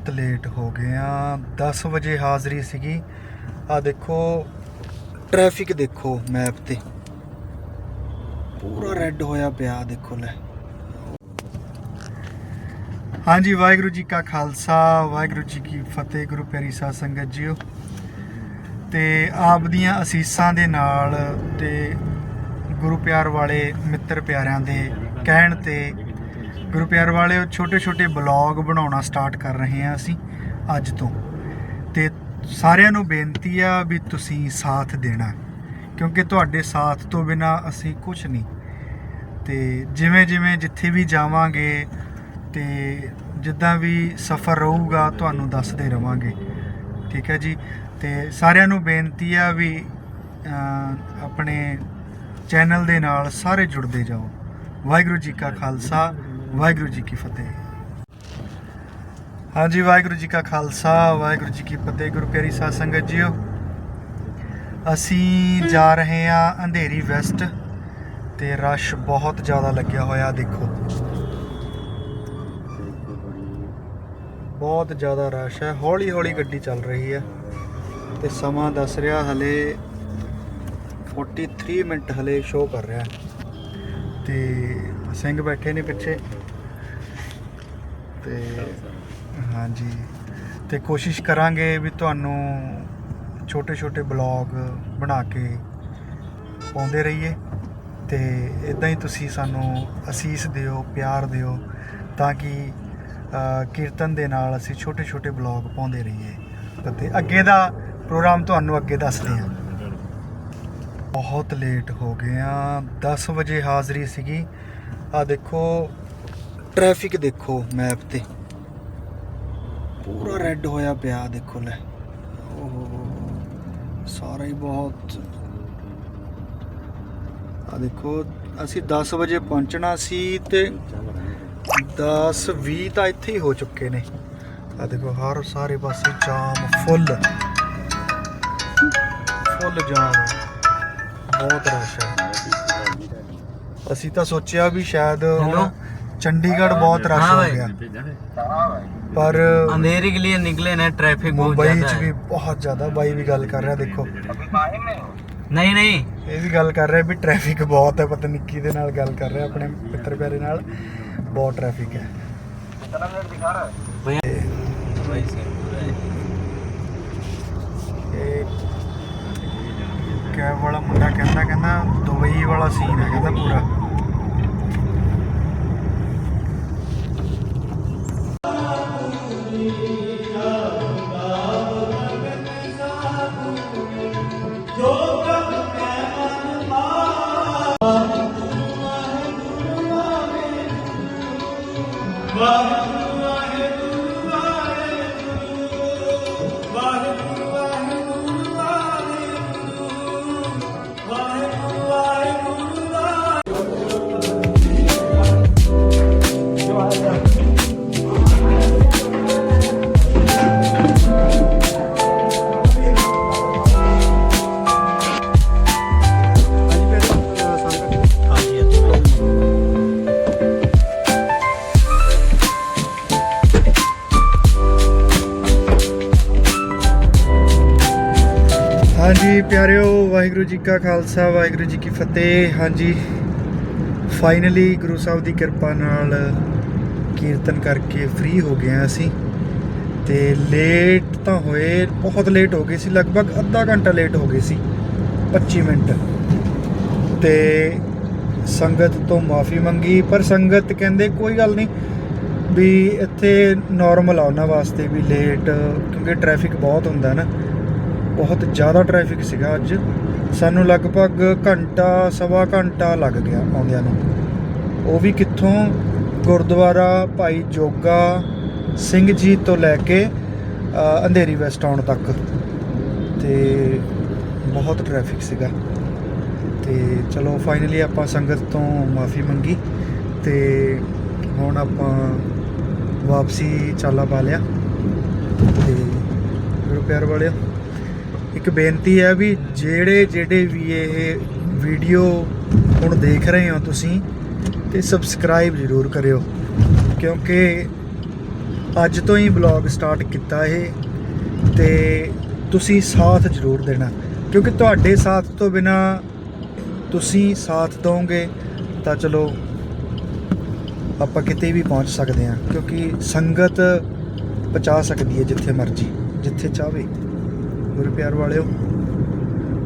ਬਹੁਤ ਲੇਟ ਹੋ ਗਏ ਆ। 10 ਵਜੇ ਹਾਜ਼ਰੀ ਸੀਗੀ। ਆ ਦੇਖੋ ਟ੍ਰੈਫਿਕ ਦੇਖੋ ਮੈਪ ਤੇ। ਪੂਰਾ ਰੈੱਡ ਹੋਇਆ ਪਿਆ, ਦੇਖੋ ਲੈ। ਹਾਂਜੀ, ਵਾਹਿਗੁਰੂ ਜੀ ਕਾ ਖਾਲਸਾ, ਵਾਹਿਗੁਰੂ ਜੀ ਕੀ ਫਤਿਹ, ਗੁਰੂ ਪਿਆਰੀ ਸਾਧ ਸੰਗਤ ਜੀਓ। ਤੇ ਆਪ ਦੀਆਂ ਅਸੀਸਾਂ ਦੇ ਨਾਲ ਤੇ ਗੁਰੂ ਪਿਆਰ ਵਾਲੇ ਮਿੱਤਰ ਪਿਆਰਿਆਂ ਦੇ ਕਹਿਣ ਤੇ ਗੁਰੂ ਪਿਆਰ ਵਾਲੇ ਛੋਟੇ ਛੋਟੇ ਬਲੌਗ ਬਣਾਉਣਾ ਸਟਾਰਟ ਕਰ ਰਹੇ ਹਾਂ ਅਸੀਂ ਅੱਜ ਤੋਂ। ਤੇ ਸਾਰਿਆਂ ਨੂੰ ਬੇਨਤੀ ਆ ਵੀ ਤੁਸੀਂ ਸਾਥ ਦੇਣਾ, ਕਿਉਂਕਿ ਤੁਹਾਡੇ ਸਾਥ ਤੋਂ ਬਿਨਾ ਅਸੀਂ ਕੁਝ ਨਹੀਂ। ਤੇ ਜਿਵੇਂ ਜਿਵੇਂ ਜਿੱਥੇ ਵੀ ਜਾਵਾਂਗੇ ਤੇ ਜਿੱਦਾਂ ਵੀ ਸਫ਼ਰ ਰਹੂਗਾ, ਤੁਹਾਨੂੰ ਦੱਸਦੇ ਰਵਾਂਗੇ। ਠੀਕ ਹੈ ਜੀ? ਤੇ ਸਾਰਿਆਂ ਨੂੰ ਬੇਨਤੀ ਆ ਵੀ ਆਪਣੇ ਚੈਨਲ ਦੇ ਨਾਲ ਸਾਰੇ ਜੁੜਦੇ ਜਾਓ। ਵਾਹਿਗੁਰੂ ਜੀ ਕਾ ਖਾਲਸਾ ਵਾਹਿਗੁਰੂ ਜੀ ਕੀ ਫਤਿਹ। ਹਾਂਜੀ, ਵਾਹਿਗੁਰੂ ਜੀ ਕਾ ਖਾਲਸਾ, ਵਾਹਿਗੁਰੂ ਜੀ ਕੀ ਫਤਿਹ। ਗੁਰੂ ਪਿਆਰੀ ਸਾਧ ਸੰਗਤ ਜੀਓ, ਅਸੀਂ ਜਾ ਰਹੇ ਹਾਂ ਅੰਧੇਰੀ ਵੈਸਟ ਤੇ ਰਸ਼ ਬਹੁਤ ਜ਼ਿਆਦਾ ਲੱਗਿਆ ਹੋਇਆ, ਦੇਖੋ। ਬਹੁਤ ਜ਼ਿਆਦਾ ਰਸ਼ ਹੈ। ਹੌਲੀ ਹੌਲੀ ਗੱਡੀ ਚੱਲ ਰਹੀ ਹੈ ਤੇ ਸਮਾਂ ਦੱਸ ਰਿਹਾ, ਹਲੇ 43 ਮਿੰਟ ਹਲੇ ਸ਼ੋ ਕਰ ਰਿਹਾ। ਤੇ ਸਿੰਘ ਬੈਠੇ ਨੇ ਪਿੱਛੇ। ਤੇ ਹਾਂਜੀ। ਤੇ ਕੋਸ਼ਿਸ਼ ਕਰਾਂਗੇ ਵੀ ਤੁਹਾਨੂੰ ਛੋਟੇ ਛੋਟੇ ਬਲੌਗ ਬਣਾ ਕੇ ਪਾਉਂਦੇ ਰਹੀਏ। ਤੇ ਇਦਾਂ ਹੀ ਤੁਸੀਂ ਸਾਨੂੰ ਅਸੀਸ ਦਿਓ ਪਿਆਰ ਦਿਓ ਤਾਂ ਕਿ ਕੀਰਤਨ ਦੇ ਨਾਲ ਅਸੀਂ ਛੋਟੇ ਛੋਟੇ ਬਲੌਗ ਪਾਉਂਦੇ ਰਹੀਏ। ਤੇ ਅੱਗੇ ਦਾ ਪ੍ਰੋਗਰਾਮ ਤੁਹਾਨੂੰ ਅੱਗੇ ਦੱਸਦੇ ਹਾਂ। ਬਹੁਤ ਲੇਟ ਹੋ ਗਏ ਆ। 10 ਵਜੇ ਹਾਜ਼ਰੀ ਸੀਗੀ। ਆ ਦੇਖੋ ਟ੍ਰੈਫਿਕ ਦੇਖੋ ਮੈਪ ਤੇ। ਪੂਰਾ ਰੈੱਡ ਹੋਇਆ ਪਿਆ ਦੇਖੋ ਲੈ। ਓਹ ਸਾਰਾ ਹੀ ਬਹੁਤ। ਆ ਦੇਖੋ ਅਸੀਂ 10 ਵਜੇ ਪਹੁੰਚਣਾ ਸੀ ਤੇ 10 20 ਤਾਂ ਇੱਥੇ ਹੀ ਹੋ ਚੁੱਕੇ ਨੇ। ਆ ਦੇਖੋ ਹਰ ਸਾਰੇ ਪਾਸੇ ਜਾਮ ਫੁੱਲ ਫੁੱਲ ਜਾਮ। ਬਹੁਤ ਰਸ਼ ਹੈ। ਅਸੀਂ ਤਾਂ ਸੋਚਿਆ ਵੀ ਸ਼ਾਇਦ ਹੁਣ चंडीगढ़ ਬਹੁਤ रश हो गया ਪਰ अंधेरे के लिए निकले ना ट्रैफिक बहुत ਮੁੰਬਈ ज्यादा 'ਚ ਵੀ ਬਹੁਤ ਜ਼ਿਆਦਾ ਬਾਈ ਵੀ ਗੱਲ ਕਰ ਰਿਹਾ ਦੇਖੋ। नहीं नहीं ਇਹ ਵੀ ਗੱਲ ਕਰ ਰਿਹਾ ਵੀ ਟ੍ਰੈਫਿਕ ਬਹੁਤ ਹੈ ਪਤਾ ਨਹੀਂ ਕਿਹਦੇ ਨਾਲ ਗੱਲ ਕਰ ਰਿਹਾ ਆਪਣੇ ਮਿੱਤਰ ਪਿਆਰੇ ਨਾਲ। ਬਹੁਤ ਟ੍ਰੈਫਿਕ ਹੈ। भैया ਇਹ ਕੈਬ ਵਾਲਾ ਮੁੰਡਾ ਕਹਿੰਦਾ ਕਹਿੰਦਾ ਦੁਬਈ ਵਾਲਾ ਸੀਨ ਹੈ ਕਹਿੰਦਾ ਪੂਰਾ। 감사합니다. ਹਾਂਜੀ, ਪਿਆਰਿਓ, ਵਾਹਿਗੁਰੂ ਜੀ ਕਾ ਖਾਲਸਾ, ਵਾਹਿਗੁਰੂ ਜੀ ਕੀ ਫਤਿਹ। ਹਾਂਜੀ ਫਾਈਨਲੀ ਗੁਰੂ ਸਾਹਿਬ ਦੀ ਕਿਰਪਾ ਨਾਲ ਕੀਰਤਨ ਕਰਕੇ ਫ੍ਰੀ ਹੋ ਗਏ ਹਾਂ ਅਸੀਂ। ਤੇ ਲੇਟ ਤਾਂ ਹੋਏ, ਬਹੁਤ ਲੇਟ ਹੋ ਗਏ ਸੀ, ਲਗਭਗ ਅੱਧਾ ਘੰਟਾ ਲੇਟ ਹੋ ਗਏ ਸੀ 25 ਮਿੰਟ। ਤੇ ਸੰਗਤ ਤੋਂ ਮਾਫੀ ਮੰਗੀ, ਪਰ ਸੰਗਤ ਕਹਿੰਦੇ ਕੋਈ ਗੱਲ ਨਹੀਂ ਵੀ ਇੱਥੇ ਨਾਰਮਲ ਆ ਉਹਨਾਂ ਵਾਸਤੇ ਵੀ ਲੇਟ ਕਿਉਂਕਿ ਟ੍ਰੈਫਿਕ ਬਹੁਤ ਹੁੰਦਾ ਨਾ। ਬਹੁਤ ਜ਼ਿਆਦਾ ਟ੍ਰੈਫਿਕ ਸੀਗਾ ਅੱਜ। ਸਾਨੂੰ ਲਗਭਗ ਘੰਟਾ, ਸਵਾ ਘੰਟਾ ਲੱਗ ਗਿਆ ਆਉਂਦਿਆਂ ਨੂੰ। ਉਹ ਵੀ ਕਿੱਥੋਂ? ਗੁਰਦੁਆਰਾ ਭਾਈ ਜੋਗਾ ਸਿੰਘ ਜੀ ਤੋਂ ਲੈ ਕੇ ਅੰਧੇਰੀ ਵੈਸਟ ਆਉਣ ਤੱਕ। ਤੇ ਬਹੁਤ ਟ੍ਰੈਫਿਕ ਸੀਗਾ। ਤੇ ਚਲੋ ਫਾਈਨਲੀ ਆਪਾਂ ਸੰਗਤ ਤੋਂ ਮਾਫੀ ਮੰਗੀ ਤੇ ਹੁਣ ਆਪਾਂ ਵਾਪਸੀ ਚਾਲਾ ਪਾ ਲਿਆ। ਤੇ ਗੁਰੂ ਪਿਆਰ ਵਾਲਿਓ। ਇੱਕ ਬੇਨਤੀ ਹੈ ਵੀ ਜਿਹੜੇ ਜਿਹੜੇ ਵੀ ਇਹ ਵੀਡੀਓ ਹੁਣ ਦੇਖ ਰਹੇ ਹੋ ਤੁਸੀਂ, ਤੇ ਸਬਸਕ੍ਰਾਈਬ ਜ਼ਰੂਰ ਕਰਿਓ। ਕਿਉਂਕਿ ਅੱਜ ਤੋਂ ਹੀ ਬਲੌਗ ਸਟਾਰਟ ਕੀਤਾ ਇਹ, ਤੇ ਤੁਸੀਂ ਸਾਥ ਜ਼ਰੂਰ ਦੇਣਾ। ਕਿਉਂਕਿ ਤੁਹਾਡੇ ਸਾਥ ਤੋਂ ਬਿਨਾ ਤੁਸੀਂ ਸਾਥ ਦੋਗੇ, ਤਾਂ ਚਲੋ ਆਪਾਂ ਕਿਤੇ ਵੀ ਪਹੁੰਚ ਸਕਦੇ ਹਾਂ। ਕਿਉਂਕਿ ਸੰਗਤ ਪਹੁੰਚਾ ਸਕਦੀ ਹੈ ਜਿੱਥੇ ਮਰਜ਼ੀ, ਜਿੱਥੇ ਚਾਹਵੇ। ਗੁਰੂ ਪਿਆਰ ਵਾਲਿਓ।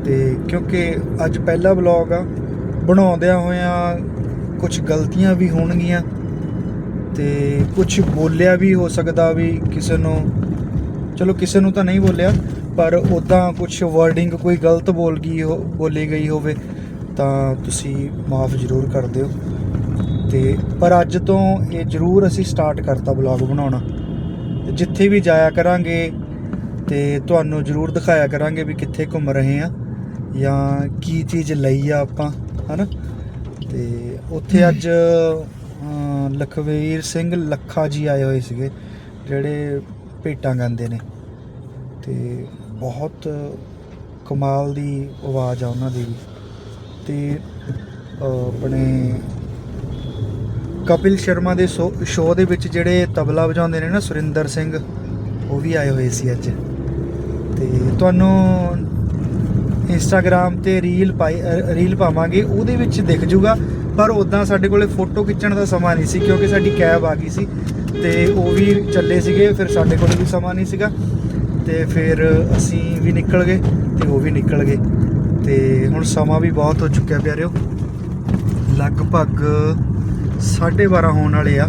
ਤੇ ਕਿਉਂਕਿ ਅੱਜ ਪਹਿਲਾ ਵਲੌਗ ਆ, ਬਣਾਉਂਦਿਆਂ ਹੋਇਆਂ ਕੁਝ ਗਲਤੀਆਂ ਵੀ ਹੋਣਗੀਆਂ ਤੇ ਕੁਝ ਬੋਲਿਆ ਵੀ ਹੋ ਸਕਦਾ ਵੀ ਕਿਸੇ ਨੂੰ। ਚਲੋ ਕਿਸੇ ਨੂੰ ਤਾਂ ਨਹੀਂ ਬੋਲਿਆ, ਪਰ ਉਦਾਂ ਕੁਝ ਵਰਡਿੰਗ ਕੋਈ ਗਲਤ ਬੋਲ ਗਈ ਹੋ, ਬੋਲੀ ਗਈ ਹੋਵੇ ਤਾਂ ਤੁਸੀਂ ਮਾਫ ਜ਼ਰੂਰ ਕਰ ਦਿਓ। ਤੇ ਪਰ ਅੱਜ ਤੋਂ ਇਹ ਜ਼ਰੂਰ ਅਸੀਂ ਸਟਾਰਟ ਕਰਤਾ ਵਲੌਗ ਬਣਾਉਣਾ। ਜਿੱਥੇ ਵੀ ਜਾਇਆ ਕਰਾਂਗੇ ਤੇ ਤੁਹਾਨੂੰ ਜ਼ਰੂਰ ਦਿਖਾਇਆ ਕਰਾਂਗੇ ਵੀ ਕਿੱਥੇ ਘੁੰਮ ਰਹੇ ਆ ਜਾਂ ਕੀ ਚੀਜ਼ ਲਈ ਆ ਆਪਾਂ ਹਨਾ? ਤੇ ਉੱਥੇ ਅੱਜ ਲਖਵੀਰ ਸਿੰਘ ਲੱਖਾ ਜੀ ਆਏ ਹੋਏ ਸੀਗੇ ਜਿਹੜੇ ਭੇਟਾਂ ਗਾਉਂਦੇ ਨੇ। ਤੇ ਬਹੁਤ ਕਮਾਲ ਦੀ ਆਵਾਜ਼ ਆ ਉਹਨਾਂ ਦੀ ਤੇ ਆਪਣੇ ਕਪਿਲ ਸ਼ਰਮਾ ਦੇ ਸ਼ੋਅ ਦੇ ਵਿੱਚ ਜਿਹੜੇ ਤਬਲਾ ਵਜਾਉਂਦੇ ਨੇ ਨਾ ਸੁਰਿੰਦਰ ਸਿੰਘ ਉਹ ਵੀ ਆਏ ਹੋਏ ਸੀ ਅੱਜ। ਤੇ ਤੁਹਾਨੂੰ ਇੰਸਟਾਗ੍ਰam ਤੇ ਰੀਲ ਪਾਈ ਰੀਲ ਪਾਵਾਂਗੇ, ਉਹਦੇ ਵਿੱਚ ਦਿਖ ਜੂਗਾ। ਪਰ ਉਦਾਂ ਸਾਡੇ ਕੋਲੇ ਫੋਟੋ ਖਿੱਚਣ ਦਾ ਸਮਾਂ ਨਹੀਂ ਸੀ, ਕਿਉਂਕਿ ਸਾਡੀ ਕੈਬ ਆ ਗਈ ਸੀ। ਤੇ ਉਹ ਵੀ ਚੱਲੇ ਸੀਗੇ, ਫਿਰ ਸਾਡੇ ਕੋਲ ਵੀ ਸਮਾਂ ਨਹੀਂ ਸੀਗਾ। ਤੇ ਫਿਰ ਅਸੀਂ ਵੀ ਨਿਕਲ ਗਏ, ਤੇ ਉਹ ਵੀ ਨਿਕਲ ਗਏ। ਤੇ ਹੁਣ ਸਮਾਂ ਵੀ ਬਹੁਤ ਹੋ ਚੁੱਕਿਆ ਪਿਆਰਿਓ। ਲਗਭਗ 12:30 ਹੋਣ ਵਾਲੇ ਆ,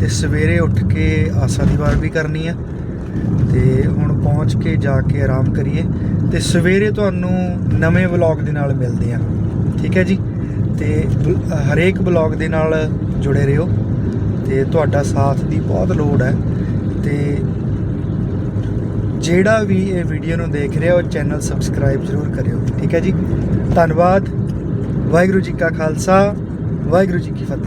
ਤੇ ਸਵੇਰੇ ਉੱਠ ਕੇ ਆਸਾ ਦੀ ਵਾਰ ਵੀ ਕਰਨੀ ਆ। ਤੇ ਹੁਣ ਪਹੁੰਚ ਕੇ ਜਾ ਕੇ ਆਰਾਮ ਕਰੀਏ ਤੇ ਸਵੇਰੇ ਤੁਹਾਨੂੰ ਨਵੇਂ ਵਲੌਗ ਦੇ ਨਾਲ ਮਿਲਦੇ ਆ ਠੀਕ ਹੈ ਜੀ? ਤੇ ਬ- ਹਰੇਕ ਵਲੌਗ ਦੇ ਨਾਲ ਜੁੜੇ ਰਹੋ ਤੇ ਤੁਹਾਡਾ ਸਾਥ ਦੀ ਬਹੁਤ ਲੋੜ ਹੈ ਤੇ ਜਿਹੜਾ ਵੀ ਇਹ ਵੀਡੀਓ ਨੂੰ ਦੇਖ ਰਿਹਾ ਉਹ ਚੈਨਲ ਸਬਸਕ੍ਰਾਈਬ ਜ਼ਰੂਰ ਕਰਿਓ। ਠੀਕ ਹੈ ਜੀ? ਧੰਨਵਾਦ। ਵਾਹਿਗੁਰੂ ਜੀ ਕਾ ਖਾਲਸਾ। ਵਾਹਿਗੁਰੂ ਜੀ ਕੀ ਫਤਿਹ।